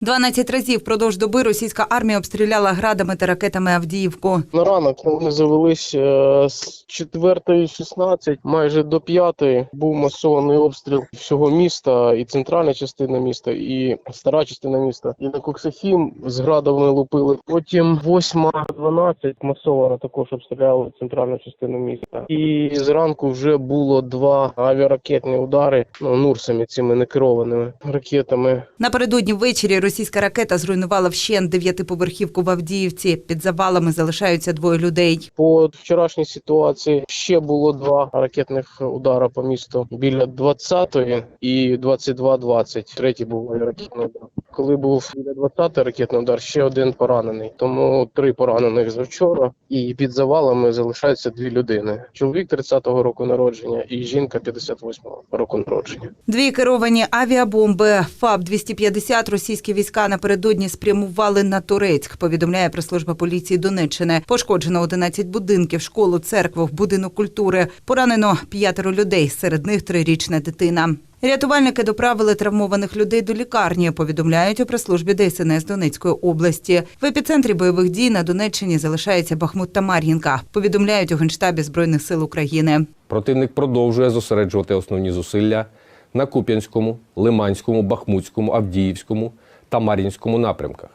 12 разів впродовж доби російська армія обстріляла градами та ракетами Авдіївку. На ранок вони завелись е, з 4.16 майже до 5 був масований обстріл всього міста, і центральна частина міста, і стара частина міста. І на Коксахім з града вони лупили. Потім 8.12 масово також обстріляли центральну частину міста. І зранку вже було два авіаракетні удари ну, нурсами цими некерованими ракетами. Напередодні ввечері російська ракета зруйнувала вщент дев'ятиповерхівку в Авдіївці. Під завалами залишаються двоє людей. По вчорашній ситуації ще було два ракетних удара по місту біля 20-ї і 22-20. Третій був ракетний удар. Коли був біля 20-й ракетний удар, ще один поранений. Тому три поранених за вчора. І під завалами залишаються дві людини: чоловік 30-го року народження і жінка 58-го року народження. Дві керовані авіабомби ФАБ-250 російські війська напередодні спрямували на Турецьк, повідомляє прес-служба поліції Донеччини. Пошкоджено 11 будинків, школу, церкву, будинок культури. Поранено п'ятеро людей, серед них трирічна дитина. Рятувальники доправили травмованих людей до лікарні, повідомляють у прес-службі ДСНС Донецької області. В епіцентрі бойових дій на Донеччині залишається Бахмут та Мар'їнка, повідомляють у Генштабі Збройних сил України. Противник продовжує зосереджувати основні зусилля на Куп'янському, Лиманському, Бахмутському, Авдіївському та Мар'їнському напрямках.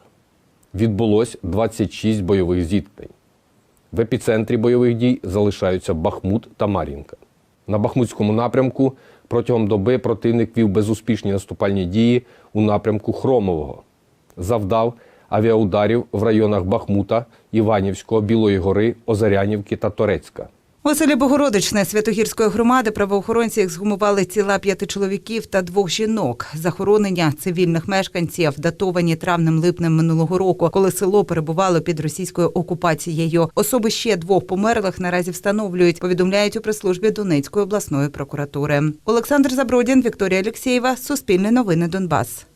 Відбулось 26 бойових зіткнень. В епіцентрі бойових дій залишаються Бахмут та Мар'їнка. На Бахмутському напрямку протягом доби противник вів безуспішні наступальні дії у напрямку Хромового. Завдав авіаударів в районах Бахмута, Іванівського, Білої гори, Озарянівки та Торецька. У селі Богородичне Святогірської громади правоохоронці ексгумували тіла п'яти чоловіків та двох жінок. Захоронення цивільних мешканців датовані травнем-липнем минулого року, коли село перебувало під російською окупацією. Особи ще двох померлих наразі встановлюють. Повідомляють у прес-службі Донецької обласної прокуратури. Олександр Забродін, Вікторія Алєксєєва, Суспільне новини Донбас.